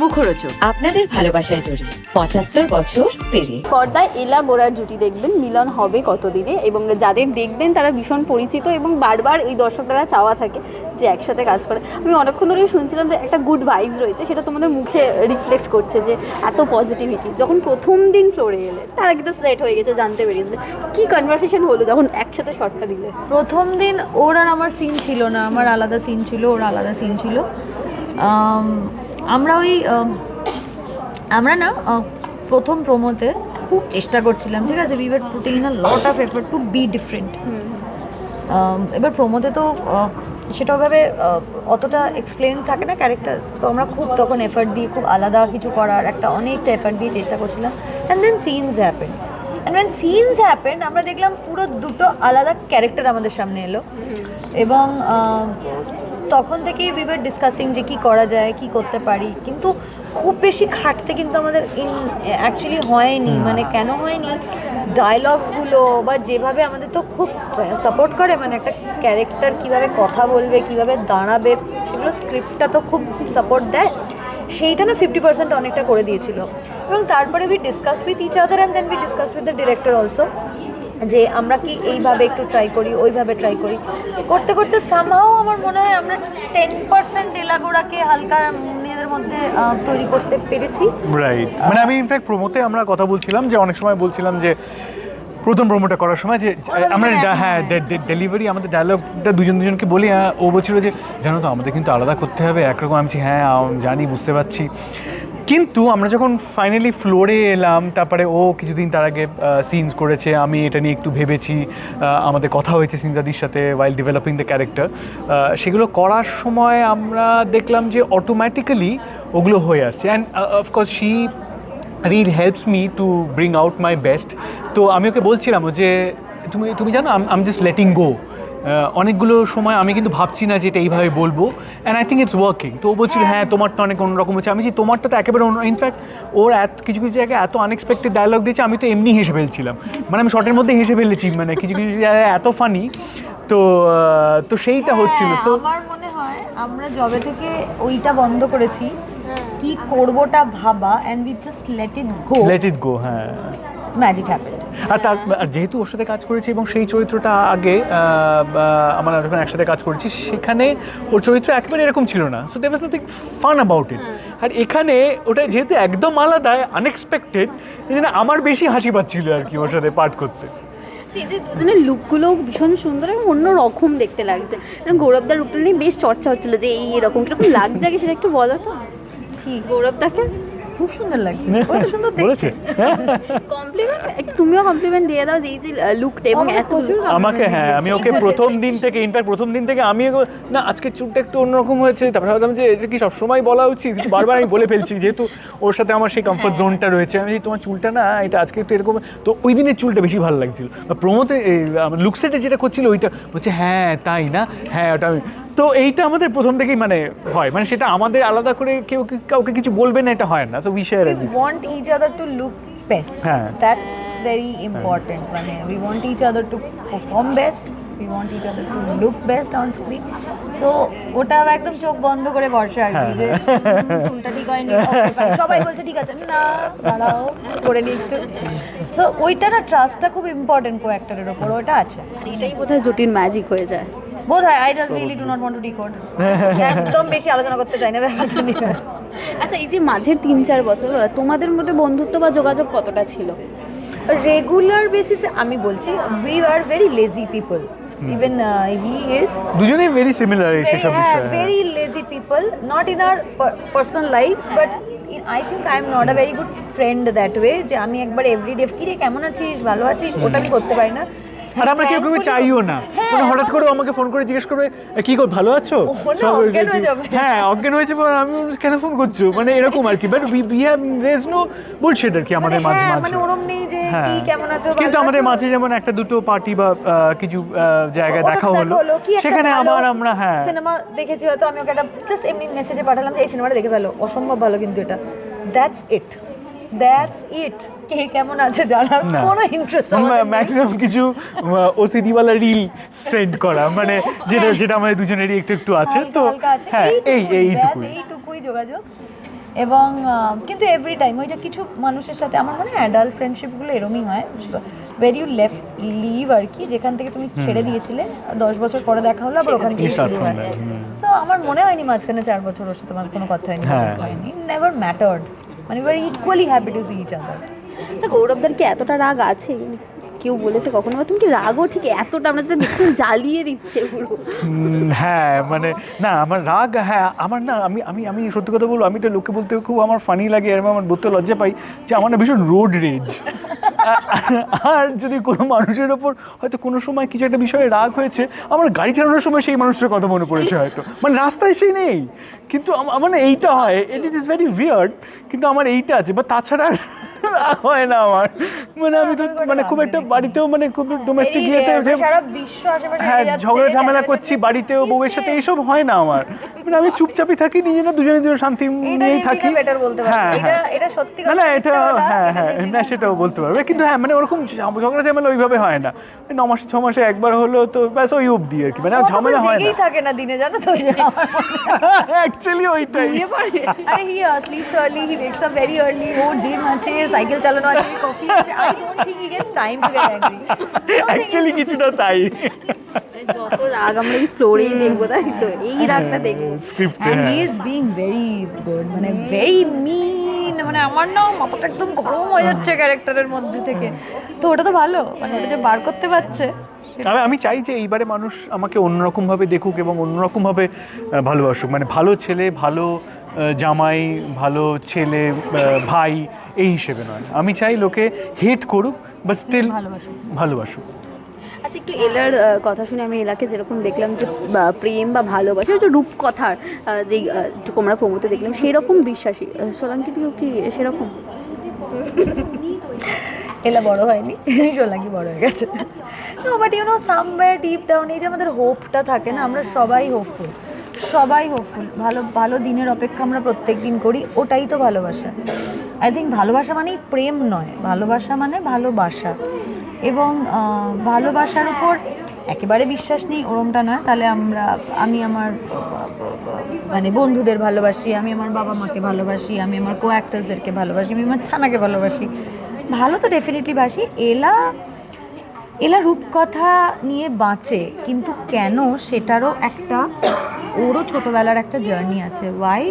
মুখরোচক। আপনাদের ভালোবাসায় জড়িয়ে পঁচাত্তর বছর পেরিয়ে। পর্দায় এলা গোড়ার জুটি দেখবেন মিলন হবে কতদিনে এবং যাদের দেখবেন তারা ভীষণ পরিচিত এবং বারবার এই দর্শকরা চাওয়া থাকে যে একসাথে কাজ করে। আমি অনেকক্ষণ ধরেই শুনছিলাম যে একটা গুড ভাইবস রয়েছে সেটা তোমাদের মুখে রিফ্লেক্ট করছে যে এত পজিটিভিটি যখন প্রথম দিন ফ্লোরে এলে তারা কিন্তু সেট হয়ে গেছে জানতে পেরেছে কি কনভারসেশন হলো যখন একসাথে শটটা দিলে। প্রথম দিন ওর আর আমার সিন ছিল না আমার আলাদা সিন ছিল ওর আলাদা সিন ছিল। আমরা ওই আমরা না প্রথম প্রোমোতে খুব চেষ্টা করছিলাম, ঠিক আছে? We were putting in a lot of effort to be different এবার প্রোমোতে তো সেটা ওভাবে অতটা এক্সপ্লেন থাকে না ক্যারেক্টার্স তো আমরা খুব তখন এফর্ট দিয়ে খুব আলাদা কিছু করার একটা অনেকটা এফর্ট দিয়ে চেষ্টা করছিলাম। And then scenes happen and when scenes happen আমরা দেখলাম পুরো দুটো আলাদা ক্যারেক্টার আমাদের সামনে এলো। এবং তখন থেকেই উই ওয়ার ডিসকাসিং যে কী করা যায় কি করতে পারি। কিন্তু খুব বেশি খাটতে কিন্তু আমাদের ইন অ্যাকচুয়ালি হয়নি। মানে কেন হয়নি? ডায়লগসগুলো বা যেভাবে আমাদের তো খুব সাপোর্ট করে মানে একটা ক্যারেক্টার কীভাবে কথা বলবে কীভাবে দাঁড়াবে সেগুলো স্ক্রিপ্টটা তো খুব সাপোর্ট দেয়। সেইটা না ফিফটি পার্সেন্ট অনেকটা করে দিয়েছিল। এবং তারপরে we discussed with each other and then we discuss with the director also যে আমরা কি এইভাবে একটু ট্রাই করি ওইভাবে ট্রাই করি। করতে করতে সামহাও আমার মনে হয় আমরা টেন পার্সেন্ট এলাগোড়াকে হালকা নিজেদের মধ্যে তৈরি করতে পেরেছি। রাইট মানে আমি ইনফ্যাক্ট প্রোমোতে আমরা কথা বলছিলাম যে অনেক সময় বলছিলাম যে প্রথম প্রোমোটা করার সময় যে আমরা হ্যাঁ ডেলিভারি আমাদের ডায়লগটা দুজন দুজনকে বলি আহ, ও বলছিল যে জানো তো আমাদের কিন্তু আলাদা করতে হবে একরকম। আমি হ্যাঁ জানি বুঝতে পারছি। কিন্তু আমরা যখন ফাইনালি ফ্লোরে এলাম, তারপরে, ও, কিছুদিন তার আগে সিনস করেছে, আমি এটা নিয়ে একটু ভেবেছি আমাদের কথা হয়েছে সিনদাদির সাথে ওয়াইল ডেভেলপিং দ্য ক্যারেক্টার সেগুলো করার সময় আমরা দেখলাম যে অটোমেটিক্যালি ওগুলো হয়ে আসছে। And of course she really helps me to bring out my best তো আমি ওকে বলছিলাম যে, তুমি তুমি জানো আম জাস্ট লেটিং গো অনেকগুলো সময় আমি কিন্তু ভাবছি না যে এটা এইভাবে বলব and I think it's working তো ও বলছিল হ্যাঁ। তোমারটা অনেক অন্যরকম হচ্ছে। আমি বলছি তোমারটা তো একেবারে অন্য ইনফ্যাক্ট ওর এত কিছু কিছু জায়গায় এত আনএক্সপেক্টেড ডায়লগ দিয়েছে আমি তো এমনি হেসে ফেলছিলাম। মানে আমি শর্টের মধ্যে হেসে ফেলেছি মানে কিছু কিছু জায়গায় এত ফানি তো তো সেইটা হচ্ছিল হ্যাঁ, সো আমার মনে হয় আমরা জবে থেকে ওইটা বন্ধ করেছি। কি করবোটা ভাবা and we just let it go let it go হ্যাঁ। ম্যাজিক হ্যাপেন আর তার আর যেহেতু ওর সাথে কাজ করেছি এবং সেই চরিত্রটা আগে আমরা যখন একসাথে কাজ করেছি সেখানে ওর চরিত্র একেবারে এরকম ছিল না। So there was nothing fun about it আর এখানে ওটা যেহেতু একদম আলাদা আনএক্সপেক্টেড এই জন্য আমার বেশি হাসি পাচ্ছিল আর কি ওর সাথে পাঠ করতে। যে দুজনের লুকগুলো ভীষণ সুন্দর এবং অন্য রকম দেখতে লাগছে। কারণ গৌরবদার লুকটা নিয়ে বেশ চর্চা হচ্ছিল যে এই এরকম কীরকম লাগছে সেটা একটু বলো তো। কি? গৌরবদাকে খুব সুন্দর লাগছে। ওই তো সুন্দর বলেছে। দেখতে কমপ্লিমেন্ট তুমিও কমপ্লিমেন্ট দিয়ে দাও যে এই যে লুকটা এবং আমাকে এত আমাকে হ্যাঁ আমি ওকে প্রথম দিন থেকে ইনফ্যাক্ট প্রথম দিন থেকে আমি না আজকে চুলটা একটু অন্যরকম হয়েছে তারপরে ভাবলাম যে এটা কি সবসময় বলা উচিত? কিন্তু বারবার আমি বলে ফেলছি যেহেতু ওর সাথে আমার সেই কমফর্ট জোনটা রয়েছে। আমি তোমার চুলটা না এটা আজকে একটু এরকম তো ওই দিনের চুলটা বেশি ভালো লাগছিল। বা প্রোমোতে লুকসেটে যেটা করছিল ওইটা বলছে হ্যাঁ তাই না? হ্যাঁ ওটা আমি তো এইটা আমাদের প্রথম থেকেই মানে হয়। মানে সেটা আমাদের আলাদা করে কেউ কাউকে কিছু বলবে না এটা হয় না। So we share we want each other to look best. হ্যাঁ। that's very important. মানে we want each other to perform best we want each other to look best on screen. So ওটা একদম চোখ বন্ধ করে বর্ষা আর কি যে হুম, ঠিক হয়নি। সবাই বলছে ঠিক আছে না দাঁড়াও করে নি একটু। ওইটা না ট্রাস্টটা খুব ইম্পর্টেন্ট কো অ্যাক্টরের ওপর ওটা আছে। এটাই বোধহয় জটিল ম্যাজিক হয়ে যায়। বোধ হয় I really do not want to decode একদম বেশি আলোচনা করতে চাই না ব্যাপারটা নিয়ে। আচ্ছা এই যে মাঝের তিন চার বছর তোমাদের মধ্যে বন্ধুত্ব বা যোগাযোগ কতটা ছিল? রেগুলার বেসিসে আমি বলছি we are very lazy people even he is দুজনেই ভেরি সিমিলার এই হ্যাঁ বিষয়ে very lazy people not in our personal life but I think I am not a very good friend that way যে আমি একবার এভরিডে কি রে কেমন আছিস? ভালো আছিস? ওটা আমি করতে পারি না। আর আমরা কেউ কেউ চাইও না। মানে হঠাৎ করে আমাকে ফোন করে জিজ্ঞেস করবে কি গো ভালো আছো? হয়ে যাবে। অজ্ঞান হয়েছে আমি কেন ফোন করছ? মানে এরকম আর কি but we have there no bullshit আর কি আমাদের মানে মাঝে হ্যাঁ, মাঝে। মানে ওরম নেই যে হ্যাঁ। কি কেমন আছো কিন্তু ভালো আমাদের মাঝে যেমন একটা দুটো পার্টি বা কিছু জায়গায় দেখা হলো সেখানে ভালো আবার আমরা হ্যাঁ। সিনেমা দেখেছি হয়তো আমি ওকে একটা জাস্ট এমনি মেসেজে পাঠালাম যে এই সিনেমাটা দেখে ফেলো। অসম্ভব ভালো কিন্তু এটা। দ্যাটস ইট দ্যাটস ইট কে কেমন আছে জানার কোনো ইন্টারেস্ট ম্যাক্সিমাম কিছু ওসিডি ওয়ালা রিল সেন্ড করা। মানে যেটা যেটা আমাদের দুজনেরই একটু একটু আছে তো হ্যাঁ এই এইটুকুই। এইটুকুই যোগাযোগ। এবং কিন্তু এভরি টাইম ওই যে কিছু মানুষের সাথে আমার মনে হয় অ্যাডাল্ট ফ্রেন্ডশিপগুলো এরমই হয়। ভেরি ইউ লেফট লিভ আর কি যেখান থেকে তুমি ছেড়ে দিয়েছিলে দশ বছর পরে দেখা হলো আবার ওখান থেকে শুরু হয় সো আমার মনে হয়নি মাঝখানে চার বছর ওর সাথে আমার কোনো কথা হয়নি হ্যাঁ। কথা হয়নি। নেভার ম্যাটার্ড মানে we equally happy to see each other আচ্ছা গৌরবদার কি এতটা রাগ আছে? কেউ বলেছে কখনো? বা তুমি কি রাগও ঠিক এতটা? আমরা যেটা দেখছি জ্বালিয়ে দিচ্ছে পুরো। হ্যাঁ মানে না আমার রাগ হ্যাঁ আমার না আমি আমি আমি সত্যি কথা বলব আমি তো লোককে বলতে খুব আমার ফানি লাগে আর আমার বলতে লজ্জা পাই যে আমার না ভীষণ রোড রেজ আর যদি কোনো মানুষের ওপর হয়তো কোনো সময় কিছু একটা বিষয়ে রাগ হয়েছে, আমার গাড়ি চালানোর সময় সেই মানুষটার কথা মনে পড়েছে হয়তো। মানে রাস্তায় সেই নেই। কিন্তু আম- আমার এইটা হয় ইট ইজ ভেরি ভিয়ার্ড কিন্তু আমার এইটা আছে। বা তাছাড়া হয় না আমার। মানে আমি তো মানে খুব একটা বাড়িতেও মানে খুব ডোমেস্টিক ইয়েতে হ্যাঁ লেগে যাচ্ছে, ঝগড়া ঝামেলা করছি বাড়িতেও বউয়ের সাথে এইসব হয় না আমার। মানে আমি চুপচাপই থাকি নিজেরা দুজনে দুজন শান্তি নিয়েই থাকি। হ্যাঁ হ্যাঁ। না এটা হ্যাঁ হ্যাঁ দেবী না সেটাও বলতে পারবে। কিন্তু হ্যাঁ মানে ওরকম ঝগড়া ঝামেলা ওইভাবে হয় না। ন মাসে ছ মাসে একবার হলো তো ব্যাস ওই অবধি আর কি। মানে ঝামেলা হয় না। থাকে না দিনে জানো তো? অ্যাকচুয়ালি ওইটাই। আরে he sleeps early he wakes up very early O gym আছে সাইকেল চালানো আছে কফি আছে I don't think he gets time to get angry actually কিছুটা তাই। যত রাগ আমরা এই ফ্লোরেই দেখব তাই তো? এই রাগটা দেখব। স্ক্রিপ্টে হি হ্যাঁ। ইজ বিং ভেরি গুড মানে ভেরি মিন মানে আমার না মাথাটা একদম গরম হয়ে যাচ্ছে ক্যারেক্টারের মধ্যে থেকে। তো ওটা তো ভালো মানে ওটা যে বার করতে পারছে আমি আমি চাই যে এইবারে মানুষ আমাকে অন্যরকমভাবে দেখুক এবং অন্যরকমভাবে ভালোবাসুক। মানে ভালো ছেলে ভালো জামাই ভালো ছেলে ভাই এই হিসেবে নয়। আমি চাই লোকে হেট করুক বা স্টিল ভালোবাসুক। ভালোবাসুক। আচ্ছা একটু এলার কথা শুনে আমি এলাকে যেরকম দেখলাম যে প্রেম বা ভালোবাসা যে রূপকথার আহ, আমরা প্রমোতে দেখলাম সেরকম বিশ্বাসী। সোলাঙ্কি দিও কি সেরকম? এলা বড় হয়নি সোলাঙ্কি বড় হয়ে গেছে। But you know somewhere deep down এই যে আমাদের হোপটা থাকে না আমরা সবাই হোপফুল সবাই হোপফুল ভালো ভালো দিনের অপেক্ষা আমরা প্রত্যেক দিন করি, ওটাই তো ভালোবাসা। আই থিঙ্ক ভালোবাসা মানেই প্রেম নয়, ভালোবাসা মানে ভালোবাসা। এবং ভালোবাসার উপর একেবারে বিশ্বাস নেই, ওরমটা না তাহলে আমরা, আমি আমার মানে বন্ধুদের ভালোবাসি, আমি আমার বাবা মাকে ভালোবাসি, আমি আমার কো অ্যাক্টার্সদেরকে ভালোবাসি, আমি আমার ছানাকে ভালোবাসি। ভালো তো ডেফিনেটলি বাসি, এলা এলা রূপকথা নিয়ে বাঁচে কিন্তু কেন সেটারও একটা ওরও ছোটোবেলার একটা জার্নি আছে। Why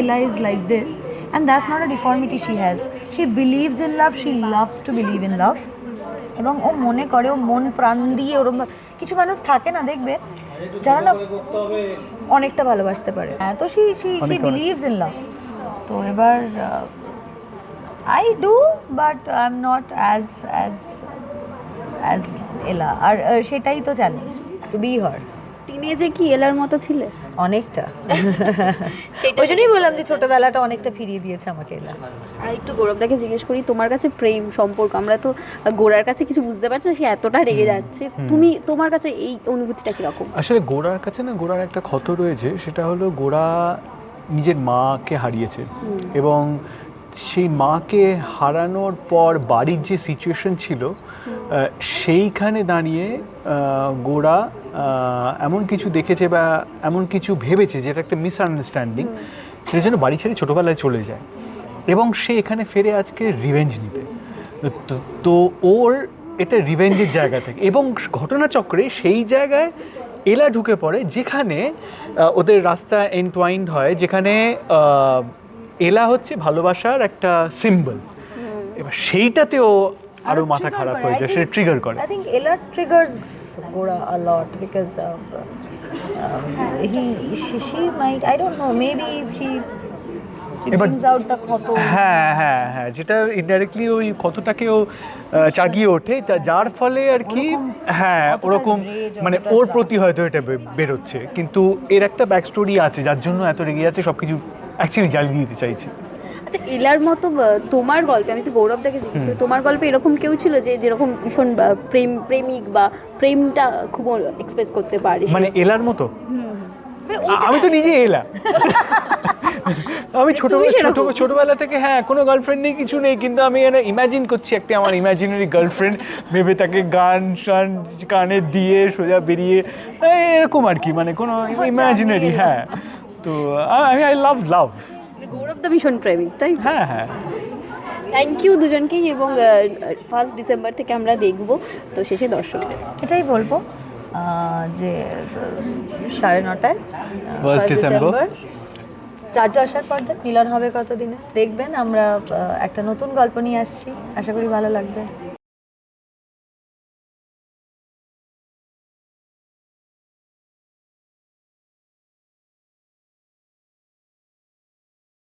Ella is like this and that's not a deformity she has she believes in love she loves to believe in love এবং ও মনে করে ও মন প্রাণ দিয়ে ওরম কিছু মানুষ থাকে না দেখবে যারা না অনেকটা ভালোবাসতে পারে। হ্যাঁ তো she she she. Believes in love তো এবার I do but I am not as as as Ella আর সেটাই তো চ্যালেঞ্জ টু বি হার তিনি যে কি এলার মতো ছিলে? অনেকটা। ওই জন্যই বললাম যে ছোটবেলাটা অনেকটা ফিরিয়ে দিয়েছে আমাকে এলা আর একটু গৌরবদাকে জিজ্ঞেস করি তোমার কাছে প্রেম সম্পর্ক আমরা তো গোড়ার কাছে কিছু বুঝতে পারছি না সে এতটা রেগে যাচ্ছে। তুমি তোমার কাছে এই অনুভূতিটা কীরকম? আসলে গোড়ার কাছে না গোড়ার একটা ক্ষত রয়েছে সেটা হলো গোড়া নিজের মাকে হারিয়েছে। এবং সেই মাকে হারানোর পর বাড়ির যে সিচুয়েশন ছিল সেইখানে দাঁড়িয়ে গোড়া এমন কিছু দেখেছে বা এমন কিছু ভেবেছে যেটা একটা মিসআন্ডারস্ট্যান্ডিং সেটার জন্য বাড়ি ছেড়ে ছোটোবেলায় চলে যায়। এবং সে এখানে ফেরে আজকে রিভেঞ্জ নিতে। তো- ওর এটা রিভেঞ্জের জায়গা থেকে। এবং ঘটনাচক্রে সেই জায়গায় এলা ঢুকে পড়ে যেখানে ওদের রাস্তা এনটওয়াইন্ড হয় যেখানে এলা হচ্ছে ভালোবাসার একটা সিম্বল এবার সেইটাতে ও আরও মাথা খারাপ হয়ে যায় সেটা ট্রিগার করে। Um, he she, she might I don't know maybe she she এবার- brings out the ক্ষত হ্যাঁ হ্যাঁ হ্যাঁ যেটা ইনডাইরেক্টলি ওই কতটাকে ও চাগিয়ে ওঠে যার ফলে আর কি হ্যাঁ ওরকম মানে ওর প্রতি হয়তো এটা বেরোচ্ছে। কিন্তু এর একটা ব্যাক স্টোরি আছে যার জন্য এত রেগে যাচ্ছে সব কিছু অ্যাকচুয়ালি জ্বালিয়ে দিতে চাইছে। আচ্ছা এলার মতো তোমার গল্পে আমি তো গৌরবদাকে জিজ্ঞেস করি তোমার গল্পে এরকম কেউ ছিল যে যেরকম ভীষণ প্রেম প্রেমিক বা প্রেমটা খুব এক্সপ্রেস করতে পারে? মানে এলার মতো? মানে আমি তো নিজে এলা। আমি ছোট ছোট ছোটবেলা থেকে হ্যাঁ কোনো গার্লফ্রেন্ড নেই কিছু নেই কিন্তু আমি ইমাজিন করছি একটা আমার ইমাজিনারি গার্লফ্রেন্ড ভেবে তাকে গান শান কানে দিয়ে সোজা বেরিয়ে এরকম আর কি মানে কোনো ইমাজিনারি হ্যাঁ। তো আমি আই লাভ লাভ গৌরব দা ভীষণ প্রেমিক তাই হ্যাঁ হ্যাঁ। থ্যাংক ইউ দুজনকেই এবং ফার্স্ট ডিসেম্বর থেকে আমরা দেখব তো শেষে দর্শক এটাই বলব যে সাড়ে নটায় ফার্স্ট ডিসেম্বর চার আসার পর মিলন হবে কতদিনে? দেখবেন আমরা একটা নতুন গল্প নিয়ে আসছি। আশা করি ভালো লাগবে।